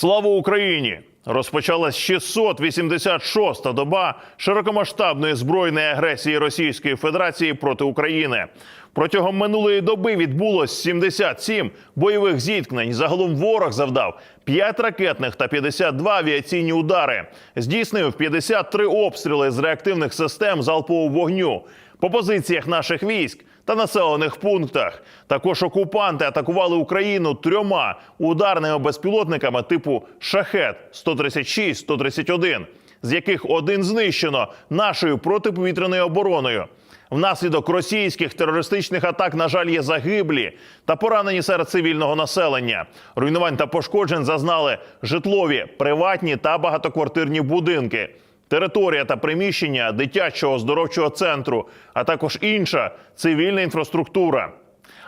Слава Україні! Розпочалась 686-та доба широкомасштабної збройної агресії Російської Федерації проти України. Протягом минулої доби відбулось 77 бойових зіткнень. Загалом ворог завдав 5 ракетних та 52 авіаційні удари. Здійснив 53 обстріли з реактивних систем залпового вогню по позиціях наших військ та населених пунктах. Також окупанти атакували Україну трьома ударними безпілотниками типу Шахет 136 131 з яких один знищено нашою протиповітряною обороною. Внаслідок російських терористичних атак, на жаль, є загиблі та поранені серед цивільного населення. Руйнувань та пошкоджень зазнали житлові, приватні та багатоквартирні будинки територія та приміщення дитячого оздоровчого центру, а також інша цивільна інфраструктура.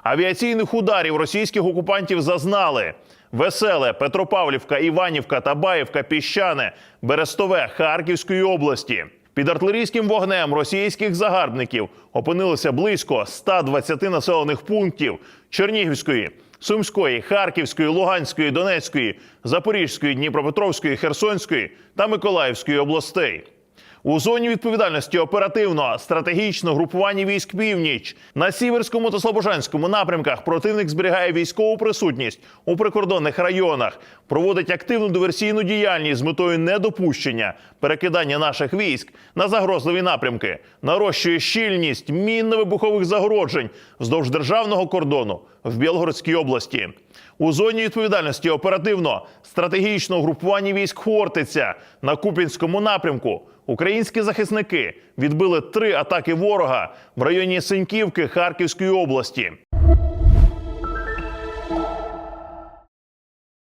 Авіаційних ударів російських окупантів зазнали Веселе, Петропавлівка, Іванівка, Табаївка, Піщане, Берестове Харківської області. Під артилерійським вогнем російських загарбників опинилося близько 120 населених пунктів Чернігівської, Сумської, Харківської, Луганської, Донецької, Запорізької, Дніпропетровської, Херсонської та Миколаївської областей. У зоні відповідальності оперативно стратегічно групування військ північ на сіверському та слобожанському напрямках противник зберігає військову присутність у прикордонних районах, проводить активну диверсійну діяльність з метою недопущення перекидання наших військ на загрозливі напрямки, нарощує щільність мінно-вибухових загороджень вздовж державного кордону в Білгородській області. У зоні відповідальності оперативно стратегічного групування військ Хортиця на Купінському напрямку. Українські захисники відбили три атаки ворога в районі Синьківки Харківської області.